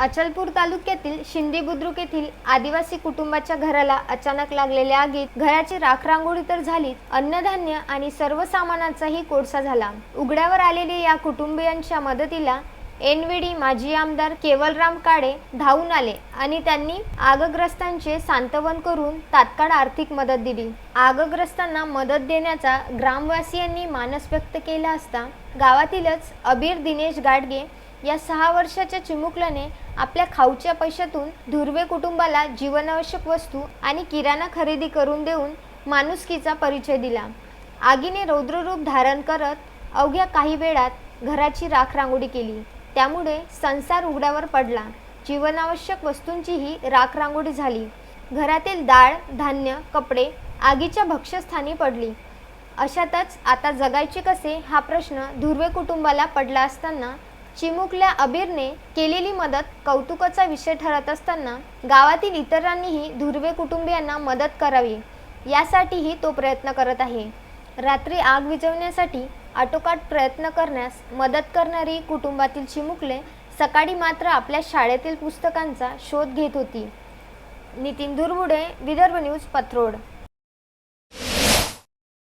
अचलपूर तालुक्यातील शिंदे बुद्रुक येथील आदिवासी कुटुंबाच्या घराला अचानक लागलेल्या आगीत घराची राखरांगोळी तर झाली अन्नधान्य आणि सर्व सामानाचाही कोळसा झाला. उघड्यावर आलेली या कुटुंबियांच्या मदतीला एनवेडी माजी आमदार केवलराम काळे धावून आले आणि त्यांनी आगग्रस्तांचे सांत्वन करून तात्काळ आर्थिक मदत दिली. आगग्रस्तांना मदत देण्याचा ग्रामवासियांनी मानस व्यक्त केला असता गावातीलच अबीर दिनेश गाडगे या सहा वर्षाच्या चिमुकल्याने आपल्या खाऊच्या पैशातून धुर्वे कुटुंबाला जीवनावश्यक वस्तू आणि किराणा खरेदी करून देऊन माणुसकीचा परिचय दिला. आगीने रौद्ररूप धारण करत अवघ्या काही वेळात घराची राखरांगोळी केली. त्यामुळे संसार उघड्यावर पडला. जीवनावश्यक वस्तूंचीही राखरांगोळी झाली. घरातील डाळ धान्य कपडे आगीच्या भक्ष्यस्थानी पडली. अशातच आता जगायचे कसे हा प्रश्न धुर्वे कुटुंबाला पडला असताना चिमुकल्या अबीरने केलेली मदत कौतुकाचा विषय ठरत असताना गावातील इतरांनीही धुर्वे कुटुंबियांना मदत करावी यासाठीही तो प्रयत्न करत आहे. रात्री आग विझवण्यासाठी आटोकाट प्रयत्न करण्यास मदत करणारी कुटुंबातील चिमुकले सकाळी मात्र आपल्या शाळेतील पुस्तकांचा शोध घेत होती. नितीन धुरबुडे विदर्भ न्यूज पत्रोड.